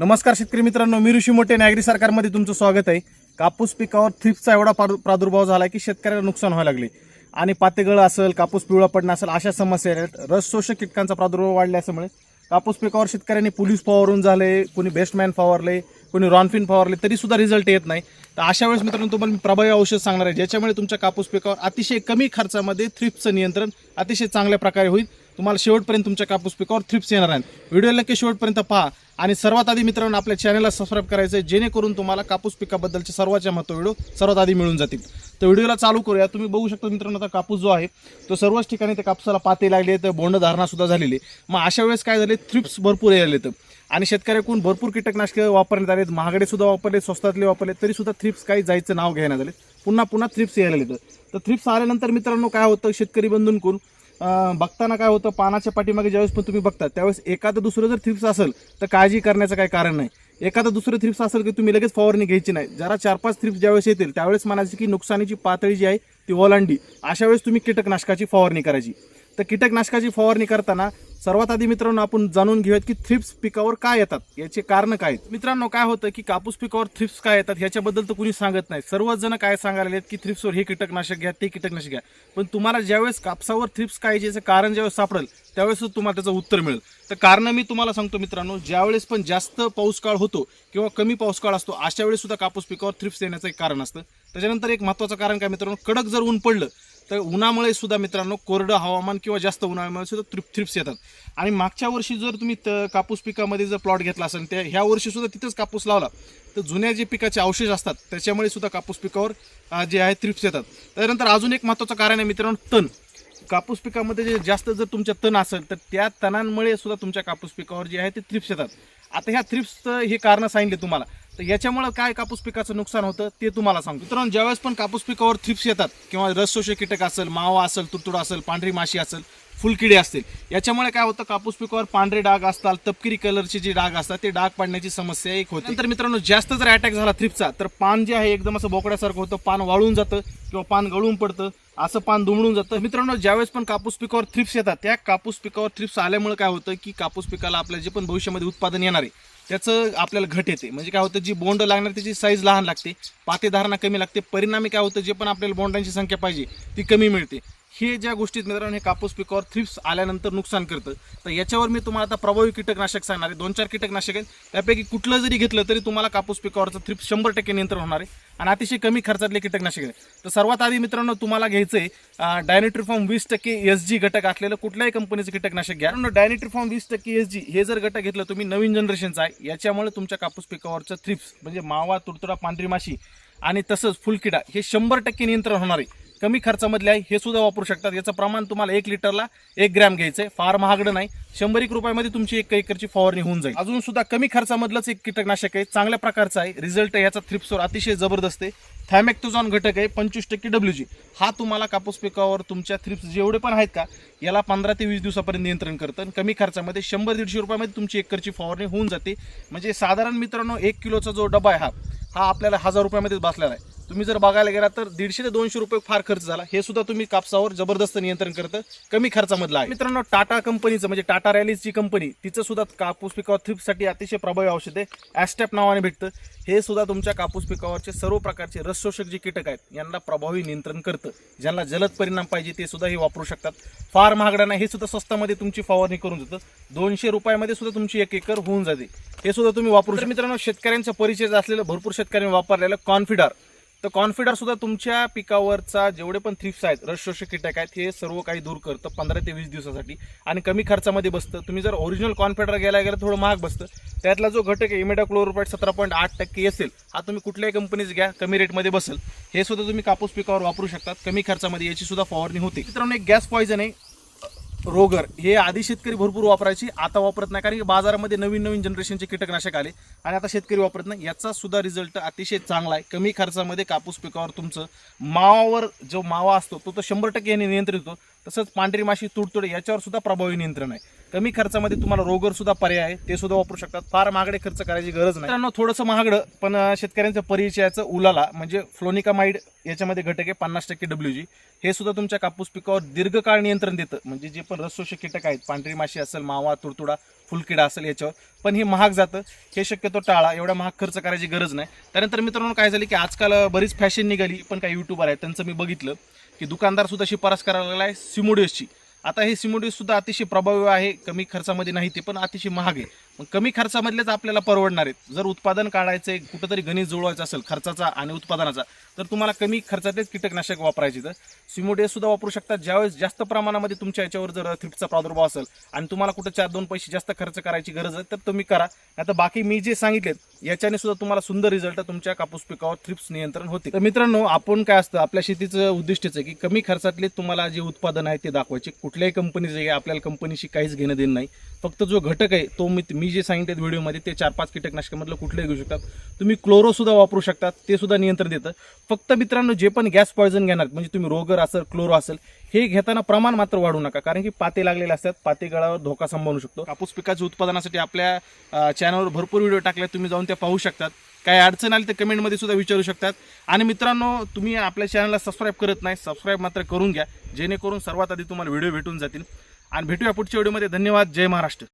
नमस्कार शेतकरी मित्रांनो मी ऋषी मोठे नागरी सरकारमध्ये तुमचं स्वागत आहे. कापूस पिकावर थ्रिप्सचा एवढा प्रादुर्भाव झाला की शेतकऱ्याला नुकसान व्हायला लागले. आणि पातेगळ असेल कापूस पिवळा पडणं असेल अशा समस्या आहेत. रस शोषक कीटकांचा प्रादुर्भाव वाढल्यामुळे कापूस पिकावर शेतकऱ्यांनी पोलीस फवारून झाले कोणी बेस्टमॅन फवारले कोणी रॉनफिन फवारले तरी सुद्धा रिझल्ट येत नाही. तर अशा वेळेस मित्रांनो तुम्हाला मी प्रभावी औषध सांगणार आहे ज्याच्यामुळे तुमच्या कापूस पिकावर अतिशय कमी खर्चामध्ये थ्रिप्सचं नियंत्रण अतिशय चांगल्या प्रकारे होईल. तुम्हाला शेवटपर्यंत तुमच्या कापूस पिकावर थ्रिप्स येणार आहेत. व्हिडिओ नक्की शेवटपर्यंत पहा. आणि सर्वात आधी मित्रांनो आपल्या चॅनलला सबस्क्राईब करायचं आहे जेणेकरून तुम्हाला कापूस पिकाबद्दलचे सर्वाच्या महत्त्व व्हिडिओ सर्वात आधी मिळून जातील. तर व्हिडिओला चालू करूया. तुम्ही बघू शकता मित्रांनो आता कापूस जो आहे तो सर्वच ठिकाणी त्या कापसाला पाते लागले तर बोंड धारणासुद्धा झालेली आहे. मग अशा वेळेस काय झाले थ्रिप्स भरपूर यायला येतं आणि शेतकऱ्याकडून भरपूर कीटकनाशके वापरण्यात आलेत महागडे सुद्धा वापरले स्वस्तातले वापरले तरी सुद्धा थ्रिप्स काही जायचं नाव घ्यायला झाले पुन्हा पुन्हा थ्रिप्स यायला येतं तर थ्रिप्स आल्यानंतर मित्रांनो काय होतं शेतकरी बंधूंकडून करून बघताना काय होतं पानाच्या पाठीमागे ज्यावेळेस पण तुम्ही बघता त्यावेळेस एखादं दुसरं जर थ्रिप्स असेल तर काळजी करण्याचं काही कारण नाही. एखादं दुसरं थ्रिप्स असेल की तुम्ही लगेच फवारणी घ्यायची नाही. जरा चार पाच थ्रिप्स ज्यावेळेस येतील त्यावेळेस म्हणायची की नुकसानीची पातळी जी आहे ती ओलांडी. अशा वेळेस तुम्ही कीटकनाशकाची फवारणी करायची. तर कीटकनाशकाची फवारणी करताना सर्वात आधी मित्रांनो आपण जाणून घेऊयात की थ्रिप्स पिकावर काय येतात याचे कारण काय आहेत. मित्रांनो काय होतं की कापूस पिकावर थ्रिप्स काय येतात ह्याच्याबद्दल तर कुणी सांगत नाही. सर्वच जण काय सांगायला आहेत की थ्रिप्सवर हे कीटकनाशक घ्या ते कीटकनाशक घ्या. पण तुम्हाला ज्यावेळेस कापसावर थ्रिप्स काय याचं कारण ज्यावेळेस सापडेल त्यावेळेस तुम्हाला त्याचं उत्तर मिळेल. तर कारण मी तुम्हाला सांगतो मित्रांनो ज्यावेळेस पण जास्त पाऊस काळ होतो किंवा कमी पाऊस काळ असतो अशा वेळेस सुद्धा कापूस पिकावर थ्रिप्स येण्याचं एक कारण असतं. त्याच्यानंतर एक महत्त्वाचं कारण काय मित्रांनो कडक जर ऊन पडलं तर उन्हामुळे सुद्धा मित्रांनो कोरडं हवामान किंवा जास्त उन्हाळ्यामुळे सुद्धा थ्रिप थ्रिप्स येतात. आणि मागच्या वर्षी जर तुम्ही त- कापूस पिकामध्ये जर प्लॉट घेतला असेल त्या ह्या वर्षी सुद्धा तिथेच कापूस लावला. तर जुन्या जे पिकाचे अवशेष असतात त्याच्यामुळे सुद्धा कापूस पिकावर जे आहे थ्रिप्स येतात. त्यानंतर अजून एक महत्त्वाचं कारण आहे मित्रांनो तण. कापूस पिकामध्ये जे जास्त जर तुमच्या तण असेल तर त्या तणांमुळे सुद्धा तुमच्या कापूस पिकावर जे आहे ते थ्रिप्स येतात. आता ह्या थ्रिप्सचं हे कारण सांगितले तुम्हाला. तर याच्यामुळे काय कापूस पिकाचं नुकसान होतं ते तुम्हाला सांगतो. मित्रांनो ज्यावेळेस पण कापूस पिकावर थ्रिप्स येतात किंवा रस शोषक कीटक असेल मावा असेल तुडतुडा असेल पांढरी माशी असेल फुलकिडे असतील याच्यामुळे काय होतं कापूस पिकावर पांढरे डाग असतात तपकिरी कलरचे जे डाग असतात ते डाग पाडण्याची समस्या एक होते. नंतर मित्रांनो जास्त जर अटॅक झाला थ्रिपचा तर पान जे आहे एकदम असं बोकड्यासारखं होतं पान वाळून जातं किंवा पान गळून पडतं असं पान दुमडून जातं. मित्रांनो ज्यावेळेस पण कापूस पिकावर थ्रिप्स येतात त्या कापूस पिकावर थ्रिप्स आल्यामुळे काय होतं की कापूस पिकाला आपल्या जे पण भविष्यामध्ये उत्पादन येणार आहे त्याचं आपल्याला घट येते. म्हणजे काय होतं जी बोंड लागणार त्याची साईज लहान लागते. पातेधारणा कमी लागते. परिणामी काय होतं जे पण आपल्याला बोंडांची संख्या पाहिजे ती कमी मिळते. हे ज्या गोष्टीत मित्रांनो हे कापूस पिकावर थ्रिप्स आल्यानंतर नुकसान करतं. तर याच्यावर मी तुम्हाला आता प्रभावी कीटकनाशक सांगणार आहे. दोन चार कीटकनाशक आहेत. त्यापैकी कुठलं जरी घेतलं तरी तुम्हाला कापूस पिकावरचं थ्रिप्स शंभर टक्के नियंत्रण होणार आहे. आणि अतिशय कमी खर्चातले कीटकनाशक आहे तर सर्वात आधी मित्रांनो तुम्हाला घ्यायचं आहे डायनेट्रिफॉर्म वीस टक्के एस जी घटक असलेलं कुठल्याही कंपनीचं कीटकनाशक घ्या. डायनेट्रिफॉर्म वीस टक्के एस जी हे जर घटक घेतलं तुम्ही नवीन जनरेशनचा आहे. याच्यामुळे तुमच्या कापूस पिकावरचं थ्रिप्स म्हणजे मावा तुडतुडा पांढरी माशी आणि तसंच फुलकिडा हे शंभर टक्के नियंत्रण होणार आहे. कमी खर्चामधले आहे हे सुद्धा वापरू शकतात. याचं प्रमाण तुम्हाला एक लिटरला एक ग्रॅम घ्यायचं आहे फार महागडं नाही. शंभर एक रुपयामध्ये तुमची एक एकरची फवारणी होऊन जाईल. अजून सुद्धा कमी खर्चामधलंच एक कीटकनाशक आहे. चांगल्या प्रकारचं आहे. रिझल्ट याचा थ्रिप्सवर अतिशय जबरदस्त आहे. थॅमॅक्टोझॉन घटक आहे. पंचवीस टक्के डब्ल्यू जी हा तुम्हाला कापूस पिकावर तुमच्या थ्रिप्स जेवढे पण आहेत का याला पंधरा ते वीस दिवसापर्यंत नियंत्रण करतं. आणि कमी खर्चामध्ये शंभर दीडशे रुपयामध्ये तुमची एकरची फवारणी होऊन जाते. म्हणजे साधारण मित्रांनो एक किलोचा जो डबा आहे हा हा आपल्याला हजार रुपयामध्येच बसलेला आहे. तुम्ही जर बघायला गेला तर दीडशे ते दोनशे रुपये फार खर्च झाला. हे सुद्धा तुम्ही कापसावर जबरदस्त नियंत्रण करतं. कमी खर्चामधलं आहे. मित्रांनो टाटा कंपनीचं म्हणजे टाटा रॅलीची कंपनी तिचं सुद्धा कापूस पिकावर थ्रिप्ससाठी अतिशय प्रभावी औषध आहे. ॲस्टॅप नावाने भेटतं. हे सुद्धा तुमच्या कापूस पिकावरचे सर्व प्रकारचे रसशोषक जे कीटक आहेत यांना प्रभावी नियंत्रण करतं. ज्यांना जलद परिणाम पाहिजे ते सुद्धा हे वापरू शकतात. फार महागडा नाही हे सुद्धा स्वस्तामध्ये तुमची फवारणी करून देतं. दोनशे रुपयामध्ये सुद्धा तुमची एक एकर होऊन जाते. हे सुद्धा तुम्ही वापरू शकता मित्रांनो शेतकऱ्यांचा परिचय असलेलं भरपूर शेतकऱ्यांनी वापरलेलं कॉन्फिडर तर कॉन्फिडर सुद्धा तुमच्या पिकावरचा जेवढे पण थ्रिप्स आहेत रसशोषक कीटक आहेत हे सर्व काही दूर करतं पंधरा ते वीस दिवसासाठी. आणि कमी खर्चामध्ये बसतं. तुम्ही जर ओरिजिनल कॉन्फिडर गेला गेलं थोडं महाग बसतं. त्यातला जो घटक आहे इमेडा क्लोरोपाईट सतरा पॉईंट आठ टक्के असेल हा तुम्ही कुठल्याही कंपनीच घ्या कमी रेटमध्ये बसेल. हे सुद्धा तुम्ही कापूस पिकावर वापरू शकतात. कमी खर्चामध्ये याची सुद्धा फवारणी होते. मित्रांनो एक गॅस पॉयझन आहे. रोगर हे आधी शेतकरी भरपूर वापरायची आता वापरत नाही. कारण की बाजारामध्ये नवीन नवीन जनरेशनचे कीटकनाशक आले आणि आता शेतकरी वापरत नाही. याचा सुद्धा रिझल्ट अतिशय चांगला आहे. कमी खर्चामध्ये कापूस पिकावर तुमचं मावावर जो मावा असतो तो तर शंभर टक्के याने नियंत्रित होतो. तसंच पांढरी माशी तुडतुडे याच्यावर सुद्धा प्रभावी नियंत्रण आहे. कमी खर्चामध्ये तुम्हाला रोगर सुद्धा पर्याय आहे ते सुद्धा वापरू शकतात. फार महागडे खर्च करायची गरज नाही. त्यांना थोडंसं महागडं पण शेतकऱ्यांच्या शेतकऱ्यांचं परिचयाचं उलाला म्हणजे फ्लोनिकामाइड याच्यामध्ये घटक आहे पन्नास टक्के डब्ल्यू जी हे सुद्धा तुमच्या कापूस पिकावर दीर्घकाळ नियंत्रण देतं. म्हणजे जे पण रसशोषक कीटक आहेत पांढरी माशी असेल मावा तुडतुडा फुलकिडा असेल याच्यावर पण हे महाग जातं. हे शक्यतो टाळा एवढा महाग खर्च करायची गरज नाही. त्यानंतर मित्रांनो काय झालं की आजकाल बरीच फॅशन निघाली पण काही युट्यूबर आहेत त्यांचं मी बघितलं की दुकानदार सुद्धा शिफारस करायला लागला आहे सिमोडियसची आता हे सिमोडी सुद्धा अतिशय प्रभावी आहे कमी खर्चामध्ये नाही ते पण अतिशय महाग आहे. मग कमी खर्चामधलेच आपल्याला परवडणार आहेत. जर उत्पादन काढायचं कुठंतरी गणित जुळवायचं असेल खर्चाचा आणि उत्पादनाचा तर तुम्हाला कमी खर्चातच कीटकनाशक वापरायचे तर सिमोडे सुद्धा वापरू शकता. ज्यावेळेस जास्त प्रमाणामध्ये तुमच्या याच्यावर जर थ्रिप्सचा प्रादुर्भाव असेल आणि तुम्हाला कुठं चार दोन पैसे जास्त खर्च करायची गरज आहे तर तुम्ही करा. आता बाकी मी जे सांगितलेत याच्याने सुद्धा तुम्हाला सुंदर रिझल्ट तुमच्या कापूस पिकावर थ्रिप्स नियंत्रण होते. तर मित्रांनो आपण काय असतं आपल्या शेतीचं उद्दिष्टच आहे की कमी खर्चातले तुम्हाला जे उत्पादन आहे ते दाखवायचे. कुठल्याही कंपनीचं आहे आपल्याला कंपनीशी काहीच घेणं देणं नाही. फक्त जो घटक आहे तो मी मी जे सांगितले व्हिडिओमध्ये ते चार पाच कीटकनाशकामधलं कुठलंही घेऊ शकतात. तुम्ही क्लोरोसुद्धा वापरू शकतात ते सुद्धा नियंत्रण देतं. फक्त मित्रांनो जे पण गॅस पॉयझन घेणार म्हणजे तुम्ही रोगर असेल क्लोरो असेल हे घेताना प्रमाण मात्र वाढू नका कारण की पाते लागलेले असतात पाते गळावर धोका संभावू शकतो. कापूस पिकाच्या उत्पादनासाठी आपल्या चॅनलवर भरपूर व्हिडिओ टाकले तुम्ही जाऊन त्या पाहू शकतात. काही अडचण आली तर कमेंटमध्ये सुद्धा विचारू शकतात. आणि मित्रांनो तुम्ही आपल्या चॅनलला सबस्क्राईब करत नाही सबस्क्राईब मात्र करून घ्या. जेणेकरून सर्वात आधी तुम्हाला व्हिडिओ भेटून जातील. आणि भेटूया पुढच्या व्हिडिओमध्ये धन्यवाद. जय महाराष्ट्र.